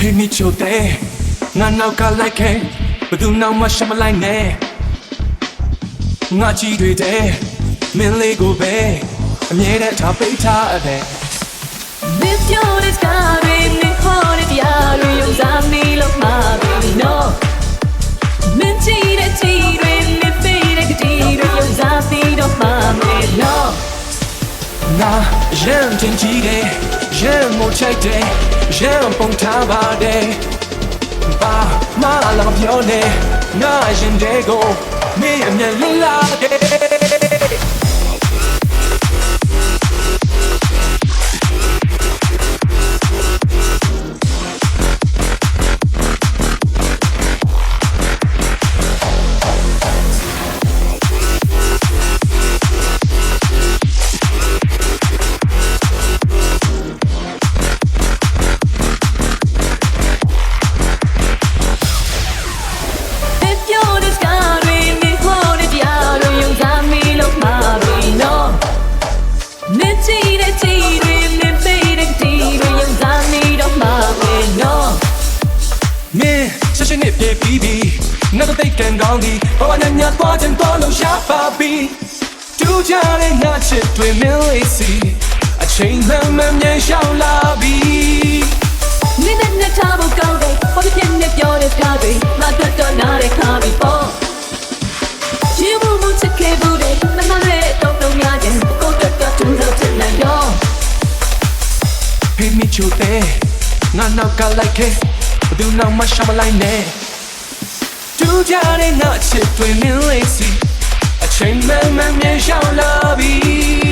ချိုတဲ့ငါနောက်ကလိုက်ခဲ့ဘယ်သူနောက်မှရှမလိုက်နဲ့ငါကြည့်တွေတဲ့မင်းလေးကိုပဲအမြဲတမ်းထားပေးထားတဲ့ With your discovery, me hold it, yeah, you got me look my baby, no. Me cheat it, cheat it, me fade it, cheat it, you got me look my baby, no. ငါရမ်းတင်ကြည့်တယ် ရမ်းမို့ချိုက်တယ်ရမ်းပုံထားပါတယ်ဘာမလာမပြောနဲ့ငါရင်တဲ့ကိုမင်းအမြင်လင်းလာတယ် ရှင်နေပြေးပြီးပြီငါတို့သိကန်ကောင်းဒီဘဝနဲ့ညသွားခြင်းသွားလို့ရပါပြီတူကြတဲ့ငါချစ်တွေမင်းလေးစီအချိန်မှန်မှန်မြန်ရှောင်လာပြီနင်းနဲ့နဲ့ထားဖို့ကောင်းတယ်ဘာဖြစ်ဖြစ်နဲ့ပြောတဲ့ကားတွေငါတို့တော့နားတဲ့ခါပြီးပေါ့ရှင်မမချစ်ခဲ့ဘူးတဲ့မမနဲ့တော့တော့များတယ်ကိုတော့တော့သူတို့ချင်နိုင်တော့ဖေးမိချိုတဲ့ငါနောက်ကလိုက်ခဲ့ ဘယ်သူနောက်မှရှမလိုက်နဲ့တူကြတဲ့ငါချစ်တွေမင်းလေးစီအချိန်မှန်မှန်မြန်ရှောင်လာပြီ